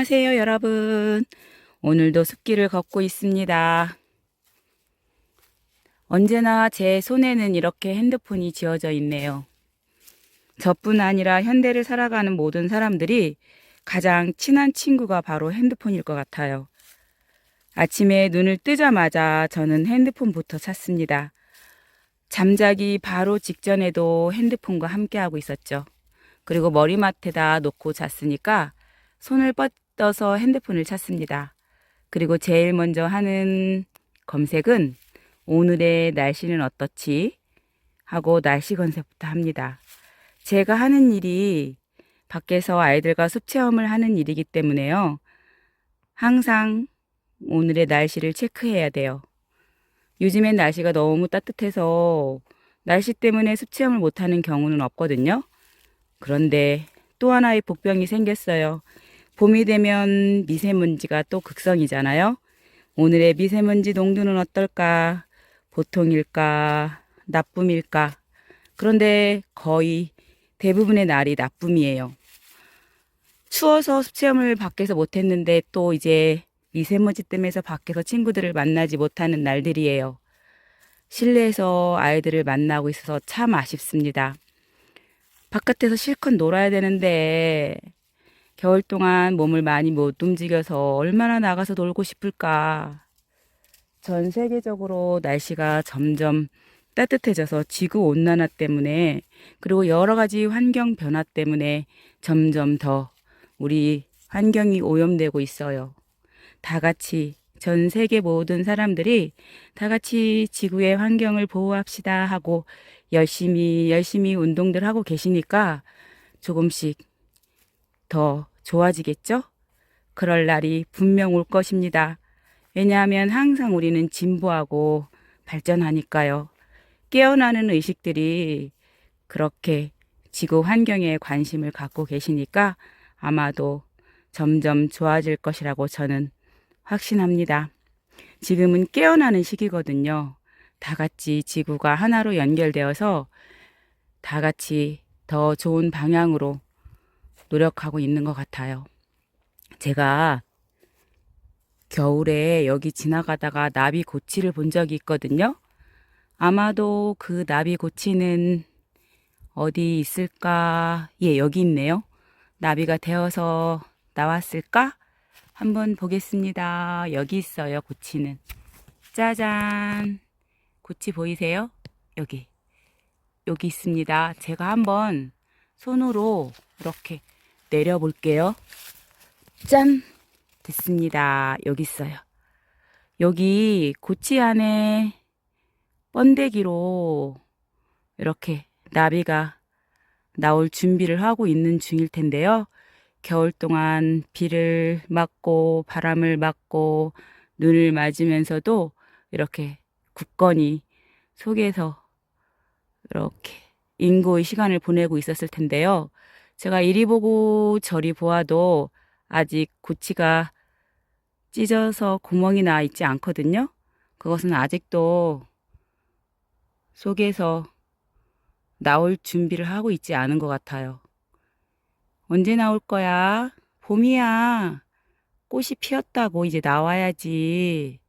안녕하세요, 여러분. 오늘도 숲길을 걷고 있습니다. 언제나 제 손에는 이렇게 핸드폰이 쥐어져 있네요. 저뿐 아니라 현대를 살아가는 모든 사람들이 가장 친한 친구가 바로 핸드폰일 것 같아요. 아침에 눈을 뜨자마자 저는 핸드폰부터 찾습니다. 잠자기 바로 직전에도 핸드폰과 함께하고 있었죠. 그리고 머리맡에다 놓고 잤으니까 손을 뻗 어서 핸드폰을 찾습니다. 그리고 제일 먼저 하는 검색은 오늘의 날씨는 어떻지? 하고 날씨 검색부터 합니다. 제가 하는 일이 밖에서 아이들과 숲 체험을 하는 일이기 때문에요. 항상 오늘의 날씨를 체크해야 돼요. 요즘엔 날씨가 너무 따뜻해서 날씨 때문에 숲 체험을 못하는 경우는 없거든요. 그런데 또 하나의 복병이 생겼어요. 봄이 되면 미세먼지가 또 극성이잖아요. 오늘의 미세먼지 농도는 어떨까? 보통일까? 나쁨일까? 그런데 거의 대부분의 날이 나쁨이에요. 추워서 습체험을 밖에서 못했는데 또 이제 미세먼지 때문에 밖에서 친구들을 만나지 못하는 날들이에요. 실내에서 아이들을 만나고 있어서 참 아쉽습니다. 바깥에서 실컷 놀아야 되는데 겨울 동안 몸을 많이 못 움직여서 얼마나 나가서 놀고 싶을까. 전 세계적으로 날씨가 점점 따뜻해져서 지구 온난화 때문에 그리고 여러 가지 환경 변화 때문에 점점 더 우리 환경이 오염되고 있어요. 다 같이 전 세계 모든 사람들이 다 같이 지구의 환경을 보호합시다 하고 열심히 열심히 운동들 하고 계시니까 조금씩 더 좋아지겠죠? 그럴 날이 분명 올 것입니다. 왜냐하면 항상 우리는 진보하고 발전하니까요. 깨어나는 의식들이 그렇게 지구 환경에 관심을 갖고 계시니까 아마도 점점 좋아질 것이라고 저는 확신합니다. 지금은 깨어나는 시기거든요. 다 같이 지구가 하나로 연결되어서 다 같이 더 좋은 방향으로 노력하고 있는 것 같아요. 제가 겨울에 여기 지나가다가 나비 고치를 본 적이 있거든요. 아마도 그 나비 고치는 어디 있을까? 예, 여기 있네요. 나비가 되어서 나왔을까? 한번 보겠습니다. 여기 있어요, 고치는. 짜잔. 고치 보이세요? 여기. 여기 있습니다. 제가 한번 손으로 이렇게 내려볼게요. 짠! 됐습니다. 여기 있어요. 여기 고치 안에 번데기로 이렇게 나비가 나올 준비를 하고 있는 중일 텐데요. 겨울 동안 비를 맞고 바람을 맞고 눈을 맞으면서도 이렇게 굳건히 속에서 이렇게 인고의 시간을 보내고 있었을 텐데요. 제가 이리 보고 저리 보아도 아직 고치가 찢어서 구멍이 나 있지 않거든요. 그것은 아직도 속에서 나올 준비를 하고 있지 않은 것 같아요. 언제 나올 거야? 봄이야. 꽃이 피었다고 이제 나와야지.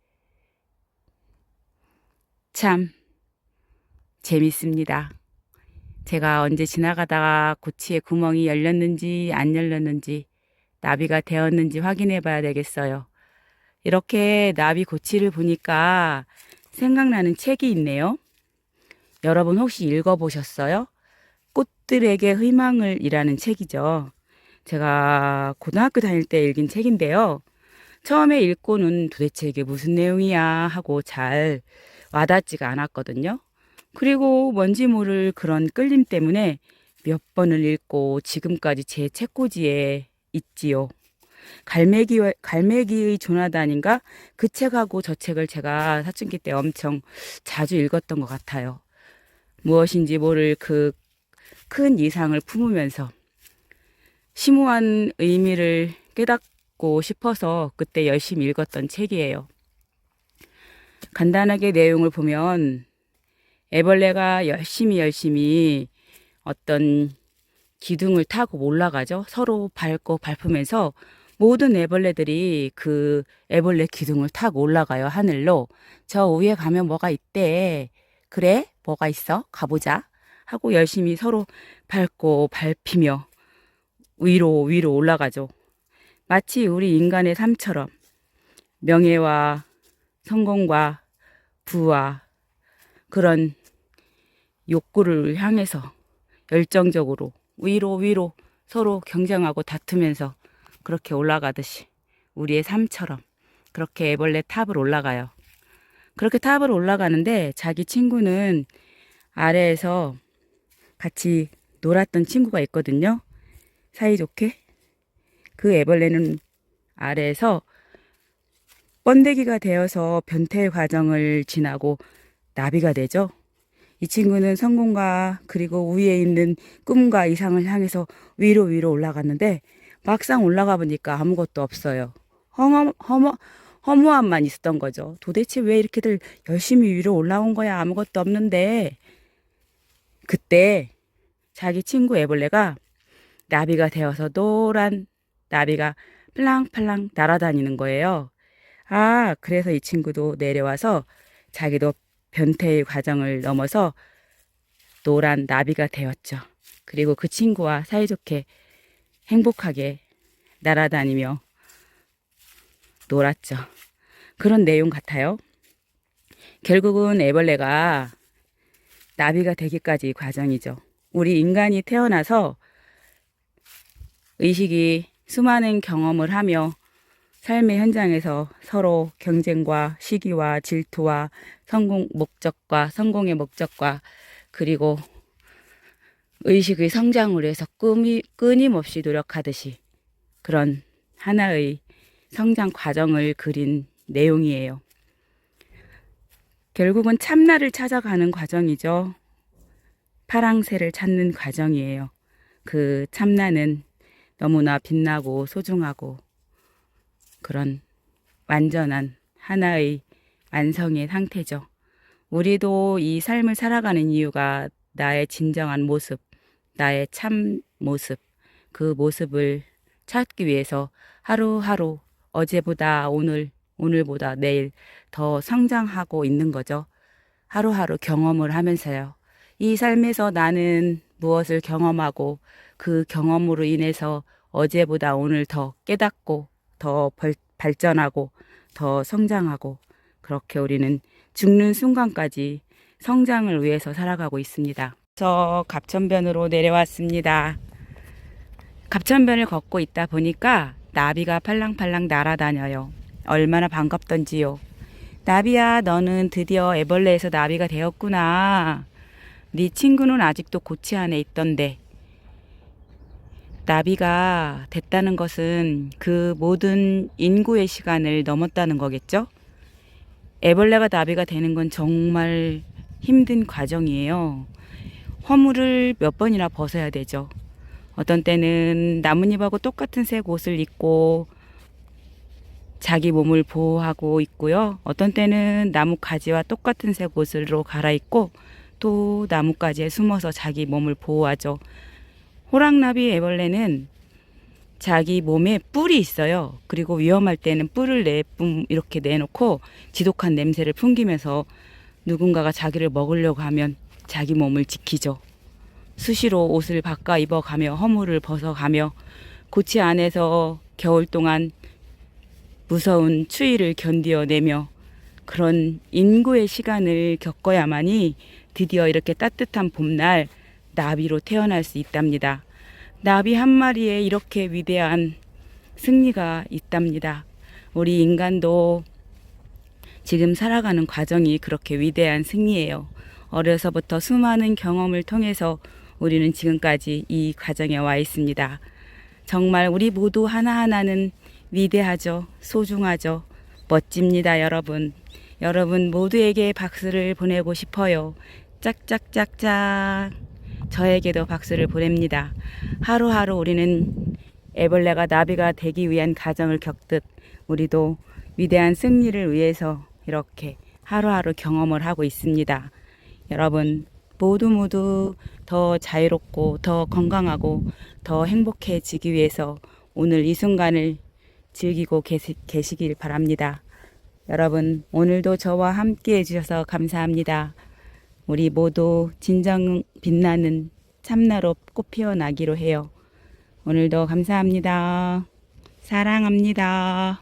참 재밌습니다. 제가 언제 지나가다가 고치에 구멍이 열렸는지 안 열렸는지 나비가 되었는지 확인해 봐야 되겠어요. 이렇게 나비 고치를 보니까 생각나는 책이 있네요. 여러분 혹시 읽어보셨어요? 꽃들에게 희망을 이라는 책이죠. 제가 고등학교 다닐 때 읽은 책인데요. 처음에 읽고는 도대체 이게 무슨 내용이야 하고 잘 와닿지가 않았거든요. 그리고 뭔지 모를 그런 끌림 때문에 몇 번을 읽고 지금까지 제 책꽂이에 있지요. 갈매기, 갈매기의 조나단인가? 그 책하고 저 책을 제가 사춘기 때 엄청 자주 읽었던 것 같아요. 무엇인지 모를 그 큰 이상을 품으면서 심오한 의미를 깨닫고 싶어서 그때 열심히 읽었던 책이에요. 간단하게 내용을 보면 애벌레가 열심히 열심히 어떤 기둥을 타고 올라가죠. 서로 밟고 밟으면서 모든 애벌레들이 그 애벌레 기둥을 타고 올라가요, 하늘로. 저 위에 가면 뭐가 있대. 그래? 뭐가 있어? 가보자. 하고 열심히 서로 밟고 밟히며 위로 위로 올라가죠. 마치 우리 인간의 삶처럼 명예와 성공과 부와 그런 욕구를 향해서 열정적으로 위로 위로 서로 경쟁하고 다투면서 그렇게 올라가듯이 우리의 삶처럼 그렇게 애벌레 탑을 올라가요. 그렇게 탑을 올라가는데 자기 친구는 아래에서 같이 놀았던 친구가 있거든요. 사이좋게. 그 애벌레는 아래에서 번데기가 되어서 변태 과정을 지나고 나비가 되죠. 이 친구는 성공과 그리고 위에 있는 꿈과 이상을 향해서 위로 위로 올라갔는데 막상 올라가 보니까 아무것도 없어요. 허머, 허머, 허무함만 있었던 거죠. 도대체 왜 이렇게들 열심히 위로 올라온 거야? 아무것도 없는데. 그때 자기 친구 애벌레가 나비가 되어서 노란 나비가 플랑플랑 날아다니는 거예요. 아, 그래서 이 친구도 내려와서 자기도 변태의 과정을 넘어서 노란 나비가 되었죠. 그리고 그 친구와 사이좋게 행복하게 날아다니며 놀았죠. 그런 내용 같아요. 결국은 애벌레가 나비가 되기까지 과정이죠. 우리 인간이 태어나서 의식이 수많은 경험을 하며 삶의 현장에서 서로 경쟁과 시기와 질투와 성공 목적과 성공의 목적과 그리고 의식의 성장을 위해서 끊이, 끊임없이 노력하듯이 그런 하나의 성장 과정을 그린 내용이에요. 결국은 참나를 찾아가는 과정이죠. 파랑새를 찾는 과정이에요. 그 참나는 너무나 빛나고 소중하고 그런 완전한 하나의 완성의 상태죠. 우리도 이 삶을 살아가는 이유가 나의 진정한 모습, 나의 참 모습, 그 모습을 찾기 위해서 하루하루 어제보다 오늘, 오늘보다 내일 더 성장하고 있는 거죠. 하루하루 경험을 하면서요. 이 삶에서 나는 무엇을 경험하고 그 경험으로 인해서 어제보다 오늘 더 깨닫고 더 벌, 발전하고 더 성장하고 그렇게 우리는 죽는 순간까지 성장을 위해서 살아가고 있습니다. 저 갑천변으로 내려왔습니다. 갑천변을 걷고 있다 보니까 나비가 팔랑팔랑 날아다녀요. 얼마나 반갑던지요. 나비야, 너는 드디어 애벌레에서 나비가 되었구나. 네 친구는 아직도 고치 안에 있던데. 나비가 됐다는 것은 그 모든 인구의 시간을 넘었다는 거겠죠? 애벌레가 나비가 되는 건 정말 힘든 과정이에요. 허물을 몇 번이나 벗어야 되죠. 어떤 때는 나뭇잎하고 똑같은 색 옷을 입고 자기 몸을 보호하고 있고요. 어떤 때는 나무 가지와 똑같은 색 옷으로 갈아입고 또 나뭇가지에 숨어서 자기 몸을 보호하죠. 호랑나비 애벌레는 자기 몸에 뿔이 있어요. 그리고 위험할 때는 뿔을 내뿜 이렇게 내놓고 지독한 냄새를 풍기면서 누군가가 자기를 먹으려고 하면 자기 몸을 지키죠. 수시로 옷을 바꿔 입어가며 허물을 벗어가며 고치 안에서 겨울 동안 무서운 추위를 견디어내며 그런 인구의 시간을 겪어야만이 드디어 이렇게 따뜻한 봄날 나비로 태어날 수 있답니다. 나비 한 마리에 이렇게 위대한 승리가 있답니다. 우리 인간도 지금 살아가는 과정이 그렇게 위대한 승리예요. 어려서부터 수많은 경험을 통해서 우리는 지금까지 이 과정에 와 있습니다. 정말 우리 모두 하나하나는 위대하죠. 소중하죠. 멋집니다, 여러분. 여러분 모두에게 박수를 보내고 싶어요. 짝짝짝짝. 저에게도 박수를 보냅니다. 하루하루 우리는 애벌레가 나비가 되기 위한 과정을 겪듯 우리도 위대한 승리를 위해서 이렇게 하루하루 경험을 하고 있습니다. 여러분 모두 모두 더 자유롭고 더 건강하고 더 행복해지기 위해서 오늘 이 순간을 즐기고 계시, 계시길 바랍니다. 여러분, 오늘도 저와 함께 해주셔서 감사합니다. 우리 모두 진정 빛나는 참나로 꽃 피어나기로 해요. 오늘도 감사합니다. 사랑합니다.